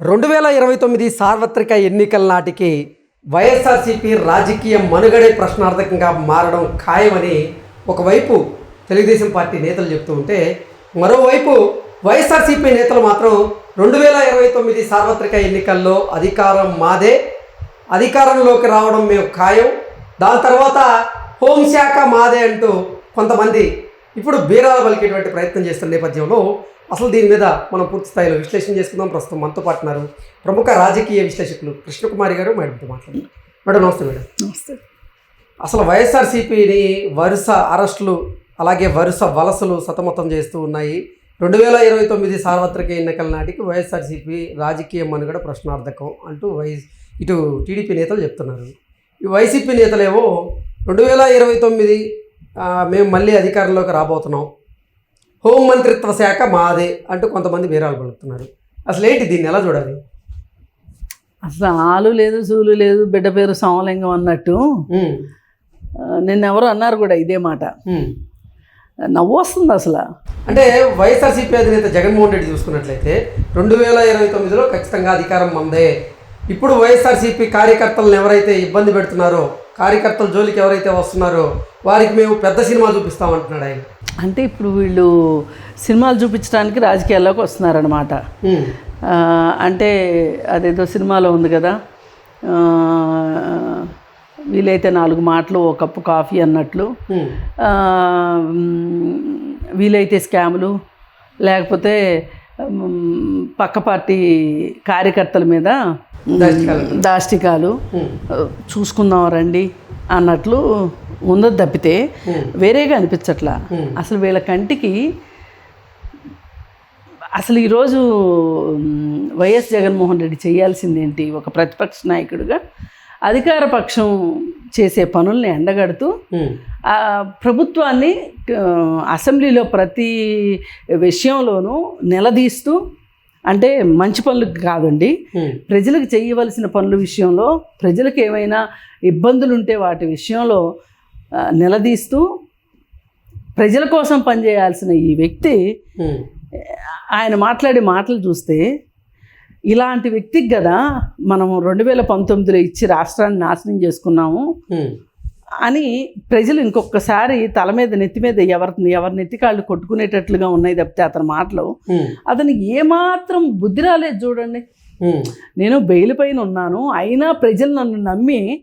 రెండు వేల ఇరవై తొమ్మిది సార్వత్రిక ఎన్నికల నాటికి వైఎస్ఆర్సీపీ రాజకీయ మనుగడే ప్రశ్నార్థకంగా మారడం ఖాయమని ఒకవైపు తెలుగుదేశం పార్టీ నేతలు చెప్తూ ఉంటే మరోవైపు వైఎస్ఆర్సీపీ నేతలు మాత్రం రెండు వేల ఇరవై తొమ్మిది సార్వత్రిక ఎన్నికల్లో అధికారం మాదే అధికారంలోకి రావడం మేము ఖాయం దాని తర్వాత హోంశాఖ మాదే అంటూ కొంతమంది ఇప్పుడు బీరాలు పలికేటువంటి ప్రయత్నం చేస్తున్న నేపథ్యంలో అసలు దీని మీద మనం పూర్తి స్థాయిలో విశ్లేషణ చేసుకుందాం. ప్రస్తుతం మనతో పాటు ఉన్నారు ప్రముఖ రాజకీయ విశ్లేషకులు కృష్ణకుమారి గారు. మేడంతో మాట్లాడారు మేడం నమస్తే మేడం. నమస్తే. అసలు వైఎస్ఆర్సీపీని వరుస అరెస్టులు అలాగే వరుస వలసలు సతమతం చేస్తూ ఉన్నాయి. రెండు వేల ఇరవై తొమ్మిది సార్వత్రిక ఎన్నికల నాటికి వైఎస్ఆర్సీపీ రాజకీయ మనుగడ ప్రశ్నార్థకం అంటూ వై ఇటు టీడీపీ నేతలు చెప్తున్నారు. ఈ వైసీపీ నేతలేమో రెండు వేల ఇరవై తొమ్మిది మేము మళ్ళీ అధికారంలోకి రాబోతున్నాం. హోంమంత్రిత్వ శాఖ మాదే అంటూ కొంతమంది బీరాలు పలుకుతున్నారు. అసలు ఏంటి దీన్ని ఎలా చూడాలి? అసలు ఆలు లేదు సూలు లేదు బిడ్డ పేరు సోమలింగం అన్నట్టు. ఉమ్, ఆ, నిన్నెవరో అన్నారు కూడా ఇదే మాట. ఉమ్. నవ్వు వస్తుంది అసలు. అంటే వైఎస్ఆర్సీపీ అధినేత జగన్మోహన్ రెడ్డి చూసుకున్నట్లయితే రెండు వేల ఇరవై తొమ్మిదిలో ఖచ్చితంగా అధికారం మందే. ఇప్పుడు వైఎస్ఆర్సీపీ కార్యకర్తలను ఎవరైతే ఇబ్బంది పెడుతున్నారో కార్యకర్తల జోలికి ఎవరైతే వస్తున్నారో వారికి మేము పెద్ద సినిమా చూపిస్తామంటున్నాడు ఆయన. అంటే ఇప్పుడు వీళ్ళు సినిమాలు చూపించడానికి రాజకీయాల్లోకి వస్తున్నారనమాట అంటే అదేదో సినిమాలో ఉంది కదా. వీలైతే నాలుగు మాటలు ఓ కప్పు కాఫీ అన్నట్లు. వీలైతే స్కాములు లేకపోతే పక్క పార్టీ కార్యకర్తల మీద దాష్టికాలు. చూసుకుందాం రండి అన్నట్లు ఉందది తప్పితే వేరేగా అనిపించట్లా. అసలు వీళ్ళ కంటికి అసలు ఈరోజు వైఎస్ జగన్మోహన్ రెడ్డి చేయాల్సిందేంటి? ఒక ప్రతిపక్ష నాయకుడిగా అధికార పక్షం చేసే పనుల్ని ఎండగడుతూ ప్రభుత్వాన్ని అసెంబ్లీలో ప్రతి విషయంలోనూ నిలదీస్తూ అంటే మంచి పనులు కాదండి. ప్రజలకు చేయవలసిన పనుల విషయంలో ప్రజలకు ఏమైనా ఇబ్బందులు ఉంటే వాటి విషయంలో నిలదీస్తూ ప్రజల కోసం పనిచేయాల్సిన ఈ వ్యక్తి ఆయన మాట్లాడే మాటలు చూస్తే ఇలాంటి వ్యక్తికి కదా మనం రెండు వేల పంతొమ్మిదిలో ఇచ్చి రాష్ట్రాన్ని నాశనం చేసుకున్నాము. అని ప్రజలు ఇంకొకసారి తల మీద నెత్తి మీద ఎవరి ఎవరి నెత్తి కాళ్ళు కొట్టుకునేటట్లుగా ఉన్నాయి తప్పితే అతని మాటలు. ఉమ్, అతనికి ఏమాత్రం బుద్ధి రాలేదు చూడండి. నేను బెయిల్ పైన ఉన్నాను. అయినా ప్రజలు నన్ను నమ్మి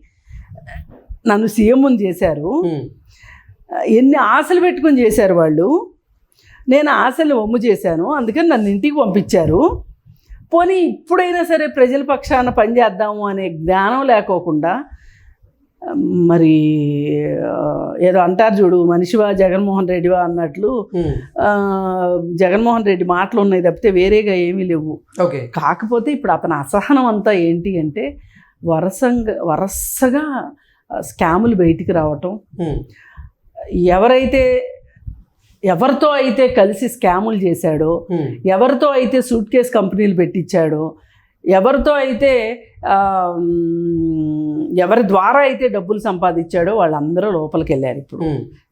నన్ను సీఎంని చేశారు. ఎన్ని ఆశలు పెట్టుకొని చేశారు వాళ్ళు. నేను ఆశలు వమ్ము చేశాను. అందుకని నన్ను ఇంటికి పంపించారు. పోనీ ఇప్పుడైనా సరే ప్రజల పక్షాన పనిచేద్దాము అనే జ్ఞానం లేకోకుండా మరి ఏదో అంటారు చూడు మనిషివా జగన్మోహన్ రెడ్డివా అన్నట్లు జగన్మోహన్ రెడ్డి మాటలు ఉన్నాయి తప్పితే వేరేగా ఏమీ లేవు. ఓకే. కాకపోతే ఇప్పుడు అతని అసహనం అంతా ఏంటి అంటే వరసంగా వరసగా స్కాములు బయటికి రావటం. ఎవరైతే ఎవరితో అయితే కలిసి స్కాములు చేశాడో ఎవరితో అయితే సూట్ కేస్ కంపెనీలు పెట్టించాడో ఎవరితో అయితే ఎవరి ద్వారా అయితే డబ్బులు సంపాదించాడో వాళ్ళందరూ లోపలికి వెళ్ళారు ఇప్పుడు.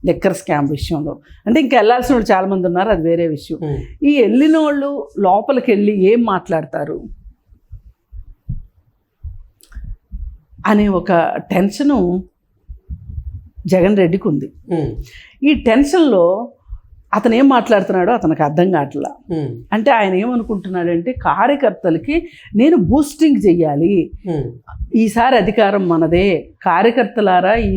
లెక్కర్ స్కామ్ విషయంలో. అంటే ఇంకా వెళ్ళాల్సిన వాళ్ళు చాలామంది ఉన్నారు అది వేరే విషయం. ఈ వెళ్ళిన వాళ్ళు లోపలికి వెళ్ళి ఏం మాట్లాడతారు? అనే ఒక టెన్షను జగన్ రెడ్డికి ఉంది. ఈ టెన్షన్లో అతను ఏం మాట్లాడుతున్నాడో అతనికి అర్థం కావట్లా. అంటే ఆయన ఏమనుకుంటున్నాడంటే కార్యకర్తలకి నేను బూస్టింగ్ చెయ్యాలి. ఈసారి అధికారం మనదే. కార్యకర్తలారా ఈ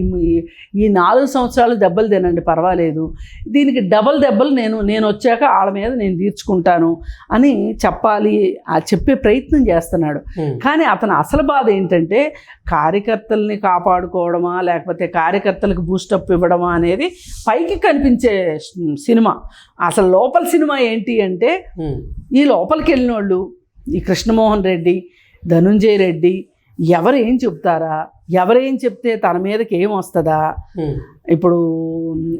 ఈ నాలుగు సంవత్సరాలు దెబ్బలు తినండి పర్వాలేదు. దీనికి డబల్ దెబ్బలు నేను నేను వచ్చాక వాళ్ళ మీద నేను తీర్చుకుంటాను అని చెప్పాలి ఆ చెప్పే ప్రయత్నం చేస్తున్నాడు. కానీ అతని అసలు బాధ ఏంటంటే కార్యకర్తల్ని కాపాడుకోవడమా లేకపోతే కార్యకర్తలకు బూస్టప్ ఇవ్వడమా అనేది పైకి కనిపించే సినిమా అసలు లోపల సినిమా ఏంటి అంటే ఈ లోపలికి వెళ్ళిన వాళ్ళు ఈ కృష్ణమోహన్ రెడ్డి ధనుంజయ రెడ్డి ఎవరు ఏం చెప్తారా? ఎవరేం చెప్తే తన మీదకి ఏం వస్తుందా? ఇప్పుడు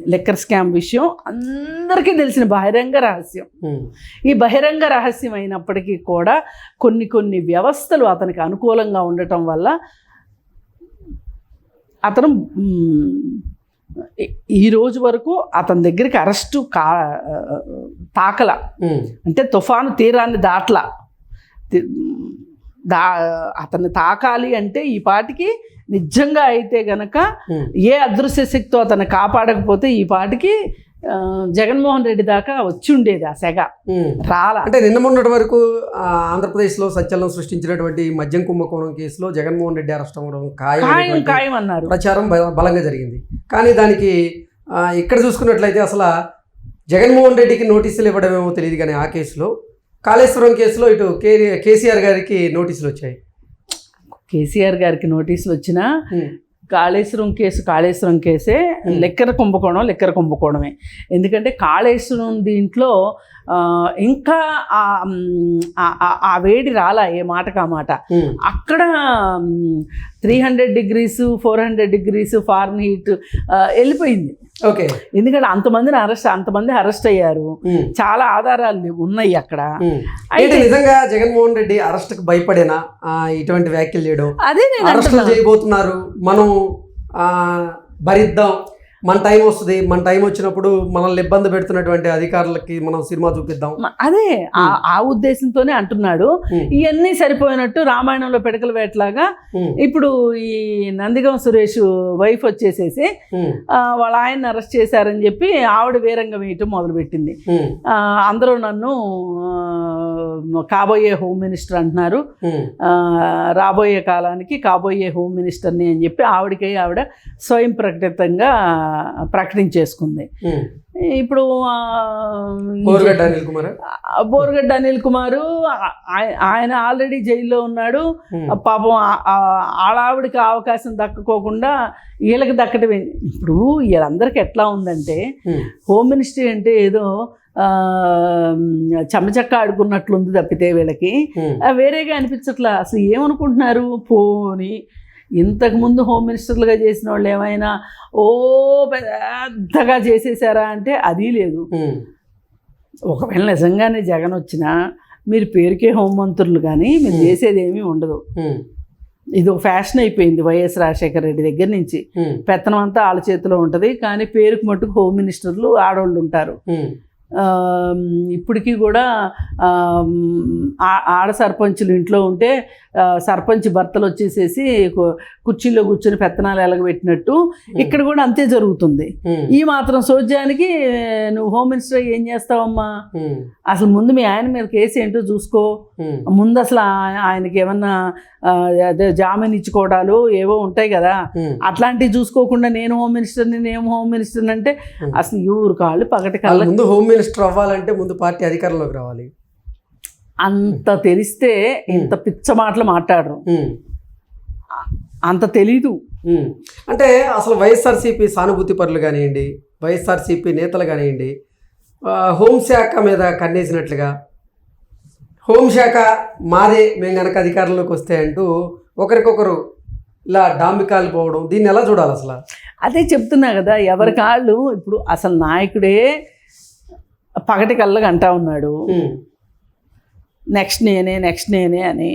లెక్కర్ స్కామ్ విషయం అందరికీ తెలిసిన బహిరంగ రహస్యం. ఈ బహిరంగ రహస్యం అయినప్పటికీ కూడా కొన్ని కొన్ని వ్యవస్థలు అతనికి అనుకూలంగా ఉండటం వల్ల అతను ఈ- రోజు వరకు అతని దగ్గరికి అరెస్టు కా తాకల. అంటే తుఫాను తీరాన్ని దాట్ల. దా అతన్ని తాకాలి అంటే ఈ పాటికి నిజంగా అయితే గనక ఏ అదృశ్య శక్తితో అతన్ని కాపాడకపోతే ఈ పాటికి జగన్మోహన్ రెడ్డి దాకా వచ్చి ఉండేది ఆ సెగ. రాలా. అంటే నిన్న మొన్నటి వరకు ఆంధ్రప్రదేశ్లో సంచలనం సృష్టించినటువంటి మద్యం కుంభకోణం కేసులో జగన్మోహన్ రెడ్డి అరెస్ట్ అవ్వడం ఖాయం ఖాయం అన్నారు. ప్రచారం బల- బలంగా జరిగింది. కానీ దానికి ఇక్కడ చూసుకున్నట్లయితే అసలు జగన్మోహన్ రెడ్డికి నోటీసులు ఇవ్వడమేమో తెలియదు కానీ ఆ కేసులో కాళేశ్వరం కేసులో ఇటు కే కేసీఆర్ గారికి నోటీసులు వచ్చాయి. కేసీఆర్ గారికి నోటీసులు వచ్చినా కాళేశ్వరం కేసు కాళేశ్వరం కేసే. లెక్కర కుంభకోణం లెక్కర కుంభకోణమే. ఎందుకంటే కాళేశ్వరం దీంట్లో ఇంకా ఆ, వేడి రాలా ఏ మాటకు ఆ మాట? అక్కడ three hundred degrees four hundred degrees Fahrenheit వెళ్ళిపోయింది. ఓకే. ఎందుకంటే అంతమందిని అరెస్ట్ అంతమంది అరెస్ట్ అయ్యారు. చాలా ఆధారాలు ఉన్నాయి అక్కడ. ఏంటి నిజంగా జగన్మోహన్ రెడ్డి అరెస్ట్కి భయపడేనా? ఆ, ఇటువంటి వ్యాఖ్యలు చేయడం? అదే అంటున్నా. చేయబోతున్నారు. మనం ఆ, భరిద్దాం. మన టైం వస్తుంది మన టైం వచ్చినప్పుడు మనల్ని ఇబ్బంది పెడుతున్నటువంటి అధికారులకి మనం సినిమా చూపిద్దాం. అదే ఆ- ఉద్దేశంతోనే అంటున్నాడు. ఇవన్నీ సరిపోయినట్టు రామాయణంలో పిడకల వేటలాగా ఇప్పుడు ఈ నందిగం సురేష్ వైఫ్ వచ్చేసేసి వాళ్ళ ఆయన్ని అరెస్ట్ చేశారని చెప్పి ఆవిడ వీరంగం వేయటం మొదలుపెట్టింది. అందరూ నన్ను కాబోయే హోమ్ మినిస్టర్ అంటున్నారు. రాబోయే కాలానికి కాబోయే హోమ్ మినిస్టర్ని అని చెప్పి ఆవిడకి ఆవిడ స్వయం ప్రకటితంగా ప్రకటించేసుకుంది. ఇప్పుడు ఆ, కోరుగడ్డ అనిల్ కుమార్? బోరగడ్డ అనిల్ కుమారు ఆయన ఆల్రెడీ జైల్లో ఉన్నాడు. పాపం ఆడావిడికి అవకాశం దక్కకోకుండా వీళ్ళకి దక్కటం ఏంది? ఇప్పుడు వీళ్ళందరికీ ఎట్లా ఉందంటే హోమ్ మినిస్ట్రీ అంటే ఏదో ఆ, చెమ్మచక్క ఆడుకున్నట్లుంది తప్పితే వీళ్ళకి. వేరేగా అనిపించట్లా. అసలు ఏమనుకుంటున్నారు? పోని ఇంతకుముందు హోమ్ మినిస్టర్లుగా చేసిన వాళ్ళు ఏమైనా ఓ పెద్దగా చేసేసారా అంటే అది లేదు. ఒకవేళ నిజంగానే జగన్ వచ్చినా మీరు పేరుకే హోంమంత్రులు కానీ మీరు చేసేది ఏమీ ఉండదు. ఇది ఒక ఫ్యాషన్ అయిపోయింది వైఎస్ రాజశేఖర రెడ్డి దగ్గర నుంచి. పెత్తనం అంతా వాళ్ళ చేతిలో ఉంటుంది కానీ పేరుకు మట్టుకు హోమ్ మినిస్టర్లు ఆడవాళ్ళు ఉంటారు. ఇప్పటికీ కూడా ఆడ సర్పంచులు ఇంట్లో ఉంటే సర్పంచ్ భర్తలు వచ్చేసేసి కుర్చీలో కూర్చొని పెత్తనాలు ఎలగబెట్టినట్టు ఇక్కడ కూడా అంతే జరుగుతుంది. ఈ మాత్రం సోద్యానికి నువ్వు హోమ్ మినిస్టర్ ఏం చేస్తావమ్మా? అసలు ముందు మీ ఆయన మీద కేసు ఏంటో చూసుకో. ముందు అసలు ఆయనకి ఏమన్నా అదే జామీన్ ఇచ్చుకోవడాలు ఏవో ఉంటాయి కదా. అట్లాంటివి చూసుకోకుండా నేను హోమ్ మినిస్టర్ని నేను హోమ్ మినిస్టర్ని అంటే. అసలు ఎవరు కాళ్ళు పగటి కళ్ళ హోమ్ మినిస్టర్ అవ్వాలంటే ముందు పార్టీ అధికారంలోకి రావాలి. అంత తెలిస్తే ఇంత పిచ్చ మాటలు మాట్లాడరు. అంత తెలీదు. అంటే అసలు వైఎస్ఆర్సీపీ సానుభూతి పరులు కానివ్వండి వైఎస్ఆర్సీపీ నేతలు కానివ్వండి హోంశాఖ మీద కన్నేసినట్లుగా హోంశాఖ మాదే మేము గనక అధికారంలోకి వస్తే అంటూ ఒకరికొకరు ఇలా డాంబికాలు పోవడం దీన్ని ఎలా చూడాలి అసలు? అదే చెప్తున్నా కదా ఎవరి కాళ్ళు ఇప్పుడు అసలు నాయకుడే పగటి కళ్ళగా అంటా ఉన్నాడు. నెక్స్ట్ నేనే నెక్స్ట్ నేనే అని.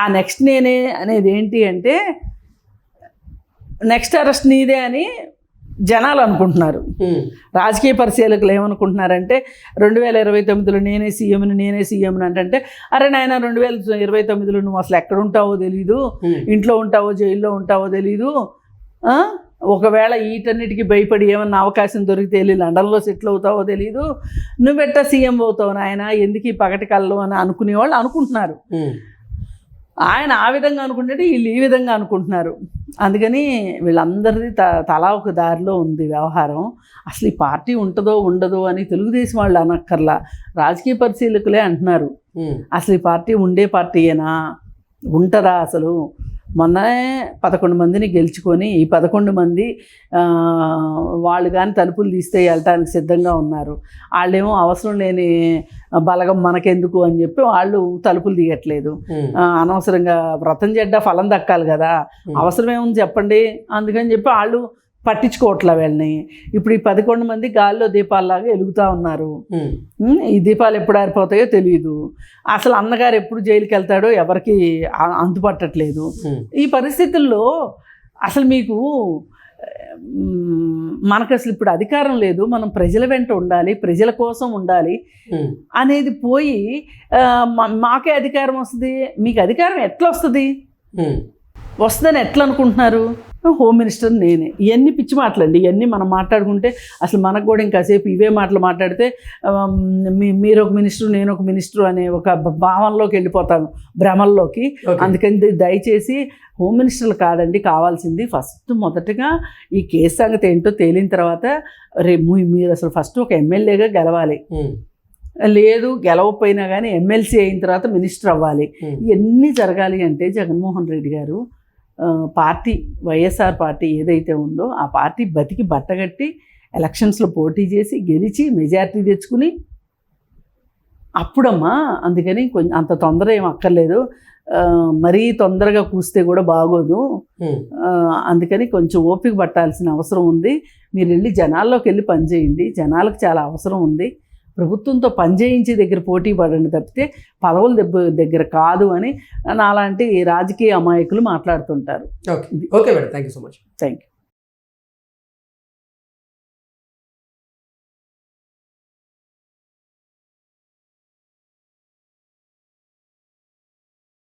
ఆ నెక్స్ట్ నేనే అనేది ఏంటి అంటే నెక్స్ట్ అరెస్ట్ నీదే అని జనాలు అనుకుంటున్నారు. రాజకీయ పరిశీలకులు ఏమనుకుంటున్నారంటే రెండు వేల ఇరవై తొమ్మిదిలో నేనే సీఎంని నేనే సీఎంని అంటే అరే నాయన రెండు వేల ఇరవై తొమ్మిదిలో నువ్వు అసలు ఎక్కడ ఉంటావో తెలీదు. ఇంట్లో ఉంటావో జైల్లో ఉంటావో తెలీదు? ఒకవేళ వీటన్నిటికీ భయపడి ఏమన్నా అవకాశం దొరికితే వెళ్ళి లండన్లో సెటిల్ అవుతావో తెలీదు. నువ్వెట్టా సీఎం అవుతావు నాయన? ఎందుకు ఈ పగటి కళ్ళు అని అనుకునేవాళ్ళు అనుకుంటున్నారు. ఆయన ఆ విధంగా అనుకుంటే వీళ్ళు ఈ విధంగా అనుకుంటున్నారు. అందుకని వీళ్ళందరిది త తలా ఒక దారిలో ఉంది వ్యవహారం. అసలు ఈ పార్టీ ఉంటుందో ఉండదో అని తెలుగుదేశం వాళ్ళు అనక్కర్లా. రాజకీయ పరిశీలకులే అంటున్నారు. అసలు ఈ పార్టీ ఉండే పార్టీయేనా? ఉంటుందా అసలు? మొన్ననే పదకొండు మందిని గెలుచుకొని ఈ పదకొండు మంది వాళ్ళు కానీ తలుపులు తీస్తే వెళ్ళటానికి సిద్ధంగా ఉన్నారు. వాళ్ళేమో అవసరం లేని బలగం మనకెందుకు అని చెప్పి వాళ్ళు తలుపులు తీయట్లేదు. అనవసరంగా వ్రతం చెడ్డ ఫలం దక్కాలి కదా. అవసరం ఏముంది చెప్పండి? అందుకని చెప్పి వాళ్ళు పట్టించుకోవట్లే వీళ్ళని. ఇప్పుడు ఈ పదకొండు మంది గాల్లో దీపాల్లాగా వెలుగుతూ ఉన్నారు. ఈ దీపాలు ఎప్పుడు ఆరిపోతాయో తెలియదు అసలు అన్నగారు ఎప్పుడు జైలుకి వెళ్తాడో ఎవరికి ఉమ్, ఈ పరిస్థితుల్లో అసలు మీకు మనకు అసలు ఇప్పుడు అధికారం లేదు. మనం ప్రజల వెంట ఉండాలి ప్రజల కోసం ఉండాలి అనేది పోయి మాకే అధికారం వస్తుంది. మీకు అధికారం ఎట్లా వస్తుంది? వస్తుందని ఎట్లా అనుకుంటున్నారు హోమ్ మినిస్టర్ నేనే. ఇవన్నీ పిచ్చి మాటలండి. ఇవన్నీ మనం మాట్లాడుకుంటే అసలు మనకు కూడా ఇంకాసేపు ఇవే మాటలు మాట్లాడితే మీరు ఒక మినిస్టర్ నేను ఒక మినిస్టర్ అనే ఒక భావనలోకి వెళ్ళిపోతాను. భ్రమల్లోకి. అందుకని దయచేసి హోమ్ మినిస్టర్లు కాదండి కావాల్సింది ఫస్ట్ మొదటగా ఈ కేసు సంగతి ఏంటో తేలిన తర్వాత రేపు మీరు అసలు ఫస్ట్ ఒక ఎమ్మెల్యేగా గెలవాలి. లేదు గెలవకపోయినా కానీ ఎమ్మెల్సీ అయిన తర్వాత మినిస్టర్ అవ్వాలి. ఇవన్నీ జరగాలి అంటే జగన్మోహన్ రెడ్డి గారు పార్టీ వైఎస్ఆర్ పార్టీ ఏదైతే ఉందో ఆ పార్టీ బతికి బట్టగట్టి ఎలక్షన్స్లో పోటీ చేసి గెలిచి మెజారిటీ తెచ్చుకుని అప్పుడమ్మా అందుకని కొంచెం అంత తొందర ఏం అక్కర్లేదు. మరీ తొందరగా కూస్తే కూడా బాగోదు. అందుకని కొంచెం ఓపిక పట్టాల్సిన అవసరం ఉంది. మీరు వెళ్ళి జనాల్లోకి వెళ్ళి పనిచేయండి జనాలకు చాలా అవసరం ఉంది. ప్రభుత్వంతో పనిచేయించే దగ్గర పోటీ పడండి తప్పితే పదవుల దెబ్బ దగ్గర కాదు అని నాలాంటి రాజకీయ అమాయకులు మాట్లాడుతుంటారు. Okay. Okay madam. Thank you so much. Thank you